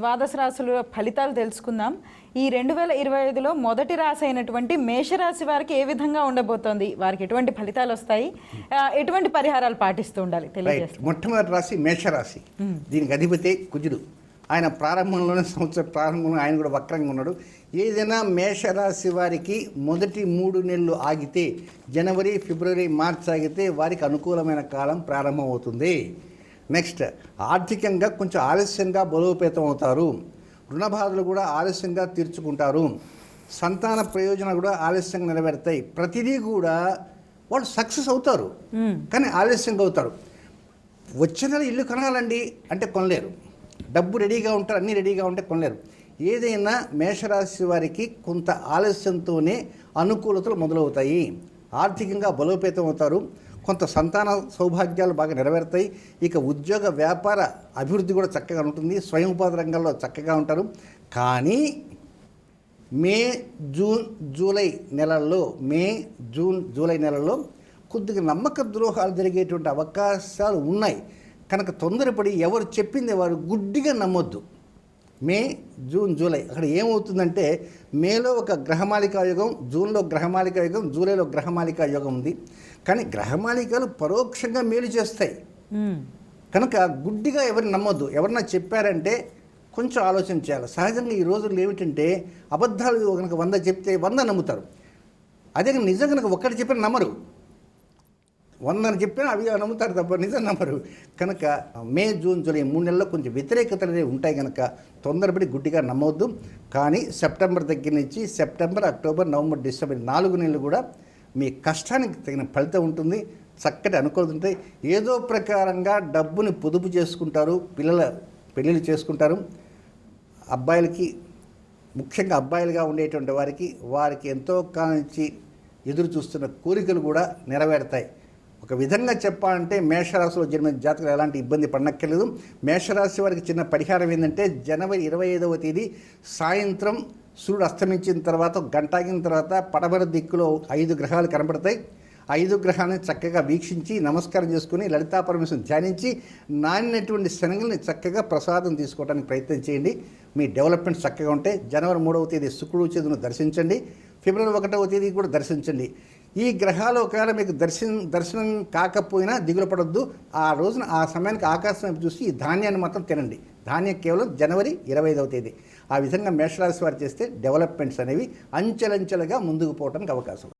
ద్వాదశ రాశుల ఫలితాలు తెలుసుకుందాం. ఈ రెండు వేల ఇరవై ఐదులో మొదటి రాశి అయినటువంటి మేషరాశి వారికి ఏ విధంగా ఉండబోతోంది? వారికి ఎటువంటి ఫలితాలు వస్తాయి? ఎటువంటి పరిహారాలు పాటిస్తూ ఉండాలి తెలియజేస్తాం మొట్టమొదటి రాశి మేషరాశి. దీనికి అధిపతి కుజుడు. ఆయన ప్రారంభంలోనే సంవత్సరం ప్రారంభంలో ఆయన కూడా వక్రంగా ఉన్నాడు. ఏదైనా మేషరాశి వారికి మొదటి మూడు నెలలు ఆగితే జనవరి ఫిబ్రవరి మార్చ్ ఆగితే వారికి అనుకూలమైన కాలం ప్రారంభమవుతుంది. నెక్స్ట్ ఆర్థికంగా కొంచెం ఆలస్యంగా బలోపేతం అవుతారు. రుణ బాధలు కూడా ఆలస్యంగా తీర్చుకుంటారు. సంతాన ప్రయోజనాలు కూడా ఆలస్యంగా నెరవేరుతాయి. ప్రతిదీ కూడా వాళ్ళు సక్సెస్ అవుతారు. కానీ ఆలస్యంగా అవుతారు. వచ్చే నెల ఇల్లు కొనాలండి అంటే కొనలేరు. డబ్బు రెడీగా ఉంటారు అన్నీ రెడీగా ఉంటే కొనలేరు. ఏదైనా మేషరాశి వారికి కొంత ఆలస్యంతోనే అనుకూలతలు మొదలవుతాయి. ఆర్థికంగా బలోపేతం అవుతారు. కొంత సంతాన సౌభాగ్యాలు బాగా నెరవేరుతాయి. ఇక ఉద్యోగ వ్యాపార అభివృద్ధి కూడా చక్కగా ఉంటుంది. స్వయం ఉపాధి రంగంలో చక్కగా ఉంటారు. కానీ మే జూన్ జూలై నెలల్లో మే జూన్ జూలై నెలల్లో కొద్దిగా నమ్మక ద్రోహాలు జరిగేటువంటి అవకాశాలు ఉన్నాయి. కనుక తొందరపడి ఎవరు చెప్పింది వారు గుడ్డిగా నమ్మొద్దు. May June July. అక్కడ ఏమవుతుందంటే మేలో ఒక గ్రహమాలికా యుగం జూన్లో గ్రహమాలికా యుగం జూలైలో గ్రహమాలికా యుగం ఉంది. కానీ గ్రహమాలికలు పరోక్షంగా మేలు చేస్తాయి. కనుక గుడ్డిగా ఎవరిని నమ్మొద్దు. ఎవరన్నా చెప్పారంటే కొంచెం ఆలోచన చేయాలి. సహజంగా ఈ రోజుల్లో ఏమిటంటే అబద్ధాలు కనుక వంద చెప్తే వంద నమ్ముతారు. అదే నిజం కనుక ఒక్కటి చెప్పిన నమ్మరు. వందని చెప్పినా అవి నమ్ముతారు తప్ప నిజం నమ్మరు. కనుక మే జూన్ జూలై మూడు నెలల్లో కొంచెం వ్యతిరేకతలు అనేవి ఉంటాయి కనుక తొందరపడి గుడ్డిగా నమ్మవద్దు. కానీ సెప్టెంబర్ దగ్గర నుంచి సెప్టెంబర్ అక్టోబర్ నవంబర్ డిసెంబర్ నాలుగు నెలలు కూడా మీ కష్టానికి తగిన ఫలితం ఉంటుంది. చక్కటి అనుకూలత ఉంటాయి. ఏదో ప్రకారంగా డబ్బుని పొదుపు చేసుకుంటారు పిల్లల పెళ్ళిళ్ళు చేసుకుంటారు. అబ్బాయిలకి ముఖ్యంగా అబ్బాయిలుగా ఉండేటువంటి వారికి వారికి ఎంతో కాలం నుంచి ఎదురు చూస్తున్న కోరికలు కూడా నెరవేరుతాయి. ఒక విధంగా చెప్పాలంటే మేషరాశిలో జన్మించిన జాతకులు ఎలాంటి ఇబ్బంది పడనక్కర్లేదు. మేషరాశి వారికి చిన్న పరిహారం ఏంటంటే జనవరి ఇరవై ఐదవ తేదీ సాయంత్రం సూర్యుడు అస్తమించిన తర్వాత గంటాగిన తర్వాత పడమర దిక్కులో ఐదు గ్రహాలు కనబడతాయి. ఐదు గ్రహాలను చక్కగా వీక్షించి నమస్కారం చేసుకుని లలితా పరమేశ్వరం ధ్యానించి నానినటువంటి శనగల్ని చక్కగా ప్రసాదం తీసుకోవడానికి ప్రయత్నం చేయండి. మీ డెవలప్మెంట్ చక్కగా ఉంటే జనవరి మూడవ తేదీ శుక్రుడు చేతును దర్శించండి. ఫిబ్రవరి ఒకటవ తేదీ కూడా దర్శించండి. ఈ గ్రహాలు ఒకవేళ మీకు దర్శనం దర్శనం కాకపోయినా దిగులు పడొద్దు. ఆ రోజున ఆ సమయానికి ఆకాశం వైపు చూసి ఈ ధాన్యాన్ని మాత్రం తినండి. ధాన్యం కేవలం జనవరి ఇరవై ఐదవ తేదీ. ఆ విధంగా మేషరాశి వారు చేస్తే డెవలప్మెంట్స్ అనేవి అంచెలంచెలుగా ముందుకు పోవడానికి అవకాశం.